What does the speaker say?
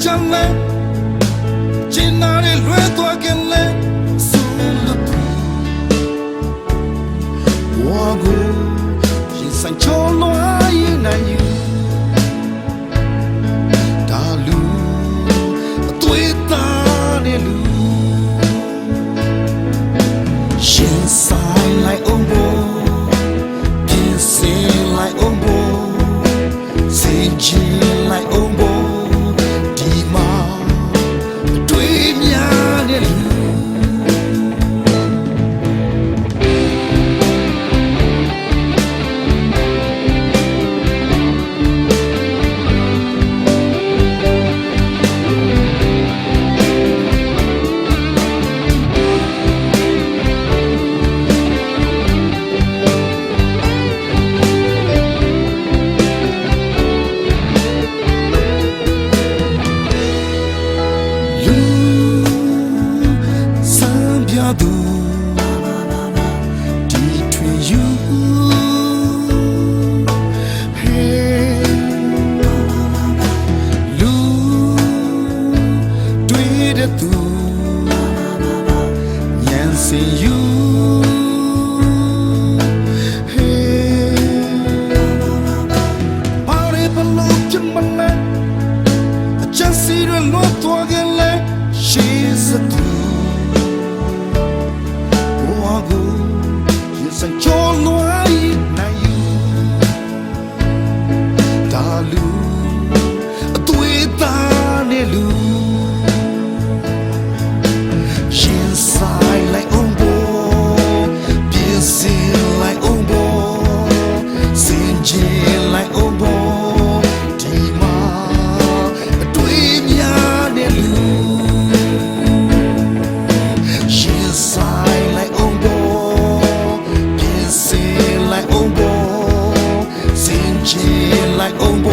လဲကျင်နာတွေလွဲသွားခင်လဲဆိုလို့သူဝါကိုရင်ဆိုင်ချောလွှားရင်နိုင်ယူဒါလူအသွေးသားတဲ့လူရှင်ဆိုင်လိုက် တွေ့တဲ့သူညံစင်ယူဟေးပါရဘလို့ချမလဲ just see the Lord talking like she's a true. oh boy